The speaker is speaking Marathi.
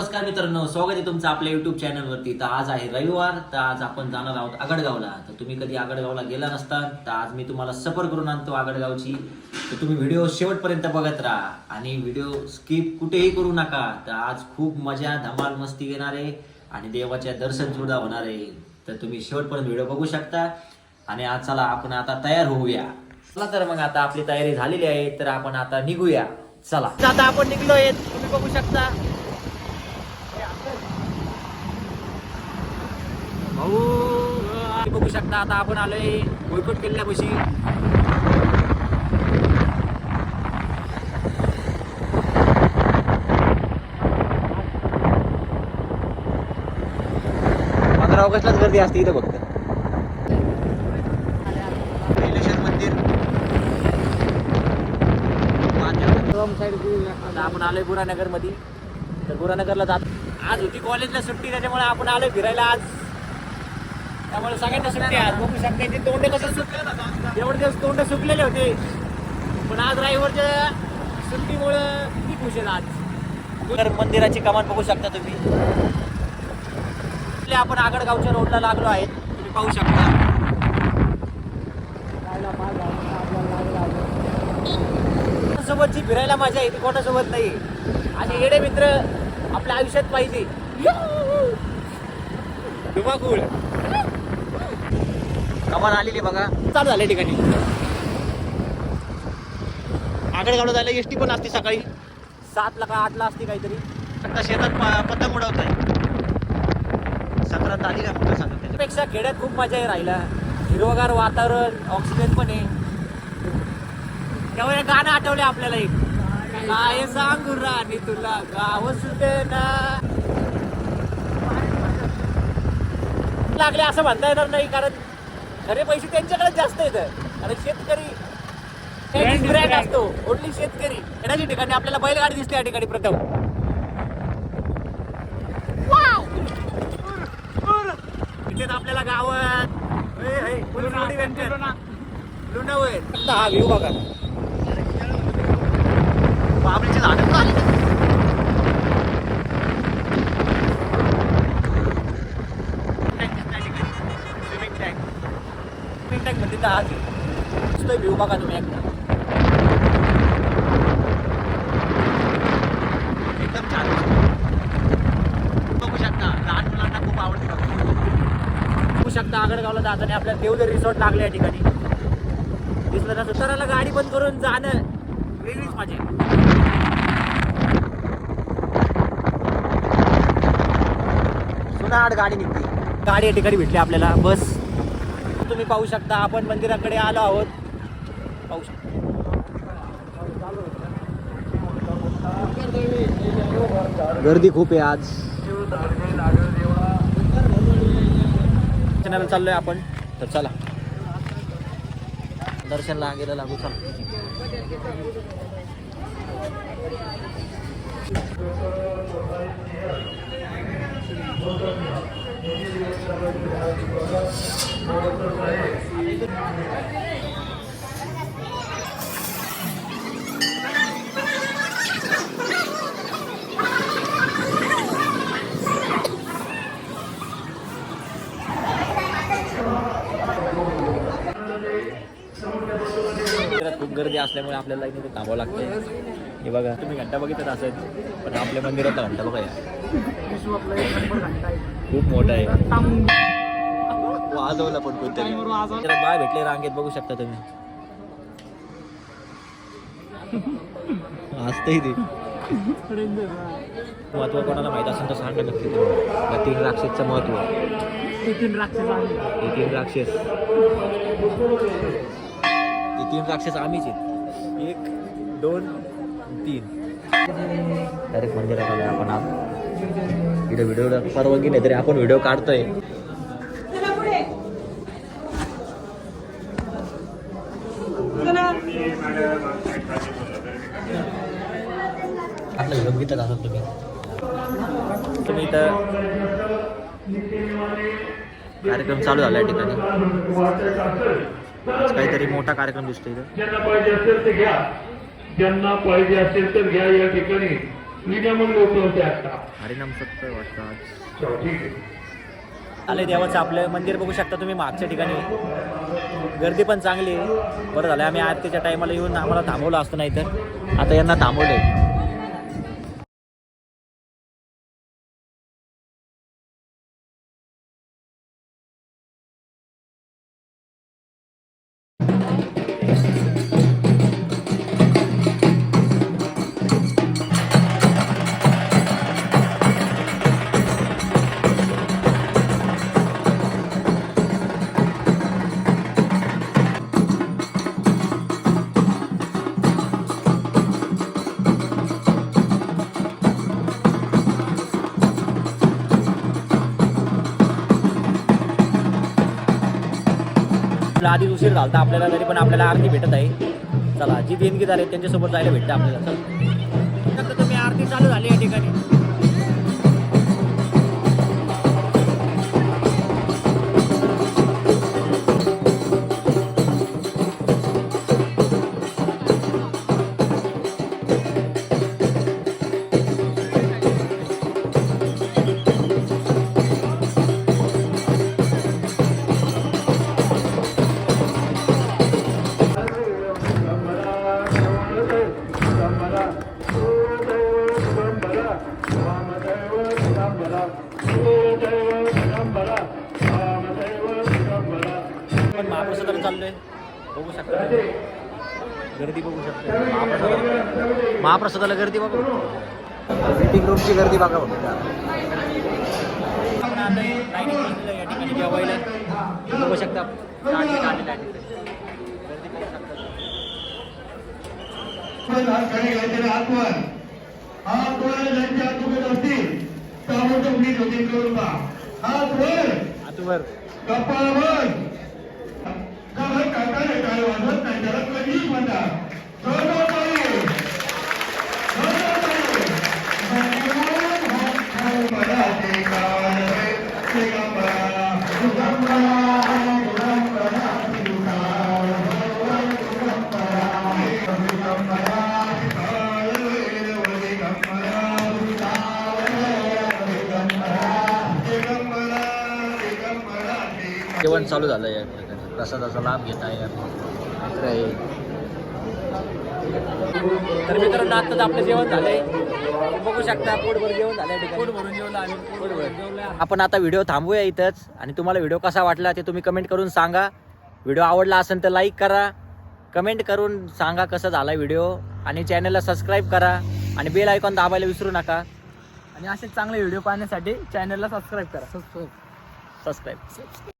नमस्कार मित्रांनो स्वागत आहे तुमचं आपल्या युट्यूब चॅनलवरती तर आज आहे रविवार तर आज आपण जाणार आहोत आगडगावला. तर तुम्ही कधी आगडगावला गेला नसता तर आज मी तुम्हाला सफर करून आणतो आगडगावची. तर तुम्ही व्हिडिओ शेवटपर्यंत बघत राहा आणि व्हिडिओ स्किप कुठेही करू नका. तर आज खूप मजा धमाल मस्ती येणार आहे आणि देवाच्या दर्शन सुद्धा होणार आहे. तर तुम्ही शेवटपर्यंत व्हिडिओ बघू शकता. आणि आज चला आपण आता तयार होऊया. चला तर मग आता आपली तयारी झालेली आहे तर आपण आता निघूया. चला. आता आपण निघलोय तुम्ही बघू शकता. भाऊ बघू शकता आता आपण आलोय बोयकोट किल्ल्यापाशी. पंधरा ऑगस्टलाच गर्दी असते इथं फक्त. आपण आलोय बुरानगरमध्ये तर बुरानगरला जात आज होती कॉलेजला सुट्टी त्याच्यामुळे आपण आलोय फिरायला आज. त्यामुळे सगळ्यांना सुट्टी आज बघू शकता ते तोंड कसं सुटले एवढे दिवस तोंड सुकलेले होते. पण आज ड्रायव्हरच्या सुट्टीमुळं किती खुश आहेत आज. तर मंदिराची कमान बघू शकता तुम्ही. आपण आगडगावच्या रोडला लागलो आहेत तुम्ही पाहू शकता. सोबतची फिरायला मजा येते कोणासोबत नाही. आणि येडे मित्र आपल्या आयुष्यात पाहिजे. धुमाकूळ. कमान आलेली बघा. चालू झाल्या ठिकाणी. आगडगावला जायला एस टी पण असते सकाळी. सातला का आठला असते काहीतरी. आता शेतात पतंग उडवत आहे सत्रात आली ना फक्त सांगत त्याच्यापेक्षा खेड्यात खूप मजा आहे राहिला. हिरवगार वातावरण ऑक्सिजन पण आहे. हे गाणं आठवले आपल्याला एक. काय सांगू राणी तुला गाव सुटेना लागले असं म्हणता येणार नाही कारण खरे पैसे त्यांच्याकडे जास्त येतं आणि शेतकरी ब्रँड असतो. ओनली शेतकरी. येण्याच्या ठिकाणी आपल्याला बैलगाडी दिसते या ठिकाणी प्रथम. इथेच आपल्याला गावात. हे, हे, हा व्ह्यू बघा. बाबळीची झाडं आली. स्विमिंग टँक म्हणजे बघा तुम्ही एकदा. एकदम छान. बघू शकता लहान मुलांना खूप आवडतं बघू. शकता आगडगावला जाताना आपल्याला देवदर रिसॉर्ट लागले या ठिकाणी. दिसलं ना सुताराला गाडी बंद करून जाणं वेगळीच माझी सुनाड गाडी निघते. गाडी या ठिकाणी भेटली आपल्याला. बस. तुम्ही पाहू शकता आपण मंदिराकडे आलो आहोत. पाहू शकता. गर्दी खूप आहे आज. दर्शनाला चाललोय आपण. तर चला. दर्शनला गेलं लागू चला. खूप गर्दी असल्यामुळे आपल्याला इथे थांबावं लागतं हे बघा तुम्ही घंटा बघितच असत पण आपल्या मंदिरात घंटा बघा खूप मोठा आहे. वाजवला पण कोणतरी. बाय भेटले रांगेत बघू शकता तुम्ही. असतंय ते. महत्त्व कोणाला माहीत असेल तर सांगा नक्की तुम्ही. तीन राक्षसचं महत्त्व. तीन राक्षस हे तीन राक्षस. आम्हीच आहेत. एक दोन तीन. डायरेक्ट मंदिरात आलोय आपण आज. इथं व्हिडिओ परवानगी नाही तरी आपण व्हिडिओ काढतोय. आपलं व्हिडिओ बघितलं असाल तुम्ही? तुम्ही इथं कार्यक्रम चालू झाला या ठिकाणी. काहीतरी मोठा कार्यक्रम दिसतो इथं. ज्यांना पाहिजे असेल ते घ्या. ज्यांना पाहिजे असेल तर घ्या या ठिकाणी. मीडियम लोक होते आता. हरिनाम सत्तर वाटतं आज. चला, ठीक आहे. आले देवाचं आपलं मंदिर बघू शकता तुम्ही मागच्या ठिकाणी. गर्दी पण चांगली आहे. बरं झालं आम्ही आरतीच्या टायमाला येऊन आम्हाला थांबवलं असतं नाही तर आता यांना थांबवलं आहे आपला आधी उशीर झाला आपल्याला तरी पण आपल्याला आरती भेटत आहे. चला जी देणगीदार आहेत त्यांच्यासोबत जायला भेटतं आपल्याला. चला. तुम्ही आरती चालू झाली या ठिकाणी. आपण महाप्रसादाला चाललोय. बघू शकता. गर्दी बघू शकता. महाप्रसादाला महाप्रसादाला गर्दी बघू. मीटिंग रूमची गर्दी बघा या ठिकाणी जेवायला बघू शकता. आहे आतवर. हात जेवण चालू झालं आहे प्रसादाचा लाभ घेत आहे मित्र आहे तर मित्रांनो आत्ताच आपलं जेवण झालंय. बघू शकता पोटभर जेवण झालंय पोट भरून जेवण आपण आता व्हिडिओ थांबूया इथंच. आणि तुम्हाला व्हिडिओ कसा वाटला ते तुम्ही कमेंट करून सांगा. व्हिडिओ आवडला असेल तर लाईक करा. कमेंट करून सांगा कसं झाला व्हिडिओ. आणि चॅनलला सबस्क्राईब करा. आणि बेल आयकॉन दाबायला विसरू नका. आणि असे चांगले व्हिडिओ पाहण्यासाठी चॅनलला सबस्क्राईब करा. सबस्क्राईब